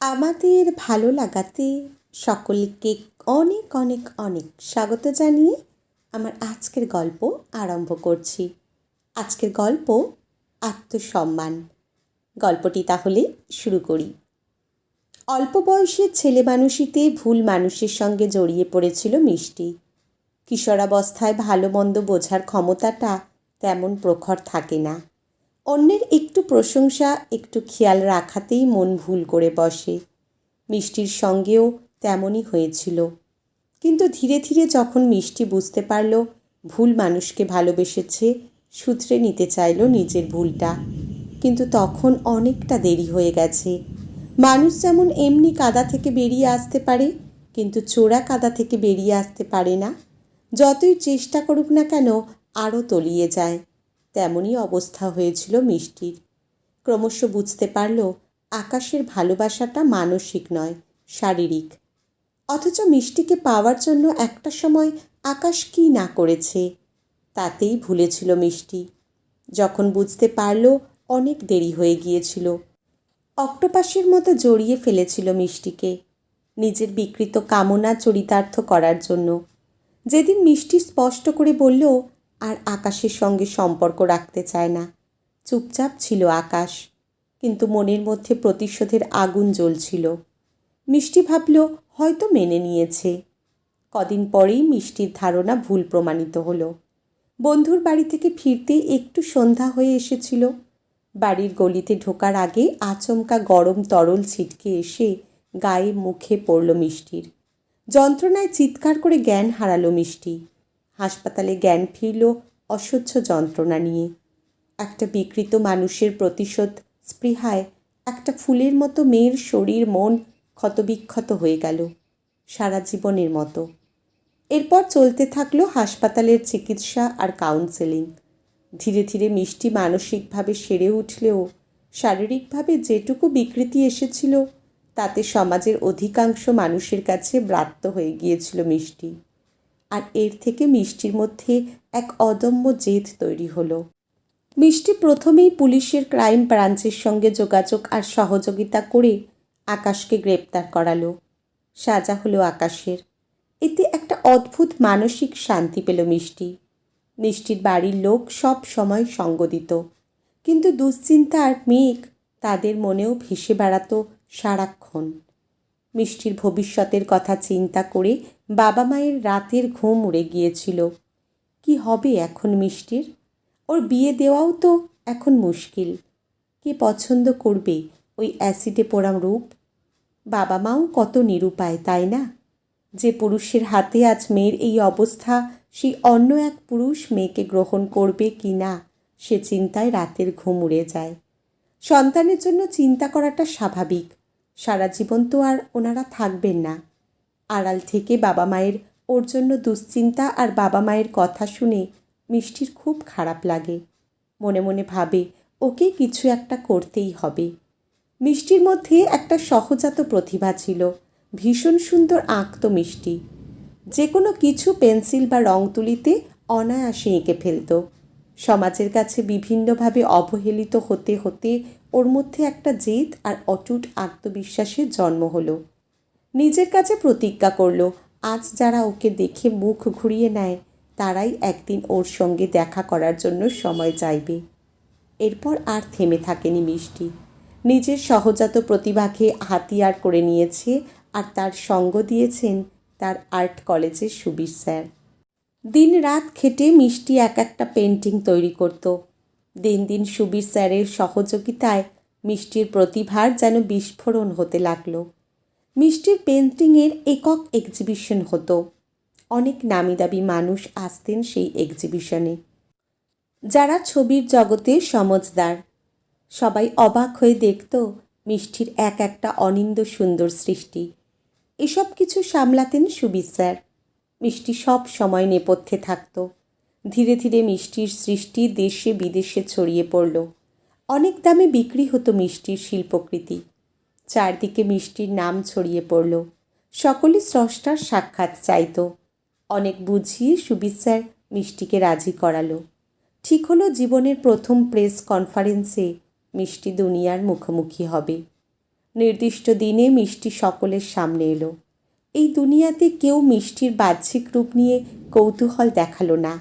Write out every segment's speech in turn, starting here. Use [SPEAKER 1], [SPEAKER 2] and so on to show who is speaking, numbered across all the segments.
[SPEAKER 1] আমাদের ভালো লাগাতে সকলকে অনেক অনেক অনেক স্বাগত জানিয়ে আমার আজকের গল্প আরম্ভ করছি। আজকের গল্প আত্মসম্মান। গল্পটি তাহলে শুরু করি। অল্প বয়সের ছেলে মানুষিতে ভুল মানুষের সঙ্গে জড়িয়ে পড়েছিল মিষ্টি। কিশোরাবস্থায় ভালো মন্দ বোঝার ক্ষমতাটা তেমন প্রখর থাকে না। অন্যের একটু প্রশংসা, একটু খেয়াল রাখাতেই মন ভুল করে বসে। মিষ্টির সঙ্গেও তেমনই হয়েছিল। কিন্তু ধীরে ধীরে যখন মিষ্টি বুঝতে পারল, ভুল মানুষকে ভালোবেসেছে শুধরে নিতে চাইল নিজের ভুলটা। কিন্তু তখন অনেকটা দেরি হয়ে গেছে। মানুষ যেমন এমনি কাদা থেকে বেরিয়ে আসতে পারে, কিন্তু চোরা কাদা থেকে বেরিয়ে আসতে পারে না। যতই চেষ্টা করুক না কেন, আরও তলিয়ে যায়। তেমনই অবস্থা হয়েছিল মিষ্টির। ক্রমশ বুঝতে পারল, আকাশের ভালোবাসাটা মানসিক নয়, শারীরিক। অথচ মিষ্টিকে পাওয়ার জন্য একটা সময় আকাশ কী না করেছে, তাতেই ভুলেছিল মিষ্টি। যখন বুঝতে পারল, অনেক দেরি হয়ে গিয়েছিল। অক্টোপাসের মতো জড়িয়ে ফেলেছিল মিষ্টিকে, নিজের বিকৃত কামনা চরিতার্থ করার জন্য। যেদিন মিষ্টি স্পষ্ট করে বলল আর আকাশের সঙ্গে সম্পর্ক রাখতে চায় না। চুপচাপ ছিল আকাশ, কিন্তু মনের মধ্যে প্রতিশোধের আগুন জ্বলছিল। মিষ্টি ভাবল, হয়তো মেনে নিয়েছে। কদিন পরেই মিষ্টির ধারণা ভুল প্রমাণিত হলো। বন্ধুর বাড়ি থেকে ফিরতে একটু সন্ধ্যা হয়ে এসেছিল। বাড়ির গলিতে ঢোকার আগে আচমকা গরম তরল ছিটকে এসে গায়ে মুখে পড়ল মিষ্টির। যন্ত্রণায় চিৎকার করে জ্ঞান হারালো মিষ্টি। হাসপাতালে জ্ঞান ফিরল অসহ্য যন্ত্রণা নিয়ে। একটা বিকৃত মানুষের প্রতিশোধ স্পৃহায় একটা ফুলের মতো মেয়ের শরীর মন ক্ষতবিক্ষত হয়ে গেল সারা জীবনের মতো। এরপর চলতে থাকল হাসপাতালের চিকিৎসা আর কাউন্সেলিং। ধীরে ধীরে মিষ্টি মানসিকভাবে সেরে উঠলেও শারীরিকভাবে যেটুকু বিকৃতি এসেছিল, তাতে সমাজের অধিকাংশ মানুষের কাছে ব্রাত্য হয়ে গিয়েছিল মিষ্টি। আর এর থেকে মিষ্টির মধ্যে এক অদম্য জেদ তৈরি হলো। মিষ্টি প্রথমেই পুলিশের ক্রাইম ব্রাঞ্চের সঙ্গে যোগাযোগ আর সহযোগিতা করে আকাশকে গ্রেপ্তার করালো। সাজা হলো আকাশের। এতে একটা অদ্ভুত মানসিক শান্তি পেল মিষ্টি। মিষ্টির বাড়ির লোক সব সময় সঙ্গ দিত কিন্তু দুশ্চিন্তা আর মেঘ তাদের মনেও ভেসে বেড়াতো সারাক্ষণ। মিষ্টির ভবিষ্যতের কথা চিন্তা করে বাবা মায়ের রাতের ঘুম উড়ে গিয়েছিল। কি হবে এখন মিষ্টির? ওর বিয়ে দেওয়াও তো এখন মুশকিল। কে পছন্দ করবে ওই অ্যাসিডে পোড়াম রূপ? বাবা মাও কত নিরুপায়, তাই না? যে পুরুষের হাতে আজ মেয়ের এই অবস্থা, সেই অন্য এক পুরুষ মেয়েকে গ্রহণ করবে কি না, সে চিন্তায় রাতের ঘুম উড়ে যায়। সন্তানের জন্য চিন্তা করাটা স্বাভাবিক। সারা জীবন তো আর ওনারা থাকবেন না। আড়াল থেকে বাবা মায়ের ওর জন্য দুশ্চিন্তা আর বাবা মায়ের কথা শুনে মিষ্টির খুব খারাপ লাগে। মনে মনে ভাবে, ওকে কিছু একটা করতেই হবে। মিষ্টির মধ্যে একটা সহজাত প্রতিভা ছিল, ভীষণ সুন্দর আঁকত মিষ্টি। যে কোনো কিছু পেন্সিল বা রং তুলিতে অনায়াসে এঁকে ফেলত। সমাজের কাছে বিভিন্নভাবে অবহেলিত হতে হতে ওর মধ্যে একটা জেদ আর অটুট আত্মবিশ্বাসের জন্ম হলো। নিজের কাছে প্রতিজ্ঞা করল, আজ যারা ওকে দেখে মুখ ঘুরিয়ে নেয়, তারাই একদিন ওর সঙ্গে দেখা করার জন্য সময় চাইবে। এরপর আর থেমে থাকেনি মিষ্টি। নিজের সহজাত প্রতিভাকে হাতিয়ার করে নিয়েছে আর তার সঙ্গ দিয়েছেন তার আর্ট কলেজের সুবীর স্যার। দিন রাত খেটে মিষ্টি এক একটা পেন্টিং তৈরি করত। দিন দিন সুবীর স্যারের সহযোগিতায় মিষ্টির প্রতিভার যেন বিস্ফোরণ হতে লাগল। মিষ্টির পেন্টিংয়ের একক এক্সিবিশন হতো। অনেক নামিদামি মানুষ আসতেন সেই এক্সিবিশনে যারা ছবির জগতে সমজদার সবাই অবাক হয়ে দেখত মিষ্টির এক একটা অনিন্দ সুন্দর সৃষ্টি। এসব কিছু সামলাতেন সুবীর স্যার। মিষ্টি সব সময় নেপথ্যে থাকত। ধীরে ধীরে মিষ্টির সৃষ্টি দেশে বিদেশে ছড়িয়ে পড়ল। অনেক দামে বিক্রি হতো মিষ্টির শিল্পকৃতি। চারদিকে মিষ্টির নাম ছড়িয়ে পড়ল। সকলে স্রষ্টার সাক্ষাৎ চাইত। অনেক বুঝিয়ে সুবীর স্যার মিষ্টিকে রাজি করালো। ঠিক হলো জীবনের প্রথম প্রেস কনফারেন্সে মিষ্টি দুনিয়ার মুখোমুখি হবে। নির্দিষ্ট দিনে মিষ্টি সকলের সামনে এলো। এই দুনিয়াতে কেউ মিষ্টির বাহ্যিক রূপ নিয়ে কৌতূহল দেখাল না।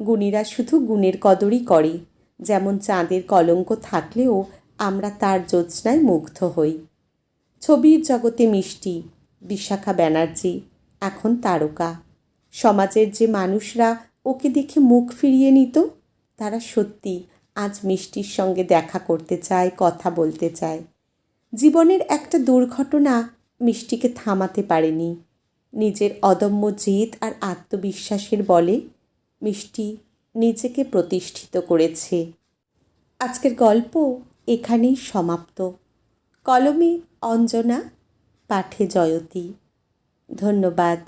[SPEAKER 1] গুণীরা শুধু গুণের কদরই করে, যেমন চাঁদের কলঙ্ক থাকলেও আমরা তার জ্যোৎস্নায় মুগ্ধ হই। ছবির জগতে মিষ্টি, বিশাখা ব্যানার্জি, এখন তারকা। সমাজের যে মানুষরা ওকে দেখে মুখ ফিরিয়ে নিত, তারা সত্যি আজ মিষ্টির সঙ্গে দেখা করতে চায়, কথা বলতে চায়। জীবনের একটা দুর্ঘটনা মিষ্টিকে থামাতে পারেনি। নিজের অদম্য জেদ আর আত্মবিশ্বাসের বলে মিষ্টি নিজেকে প্রতিষ্ঠিত করেছে। আজকের গল্প এখানেই সমাপ্ত। কলমে অঞ্জনা, পাঠে জয়তী। ধন্যবাদ।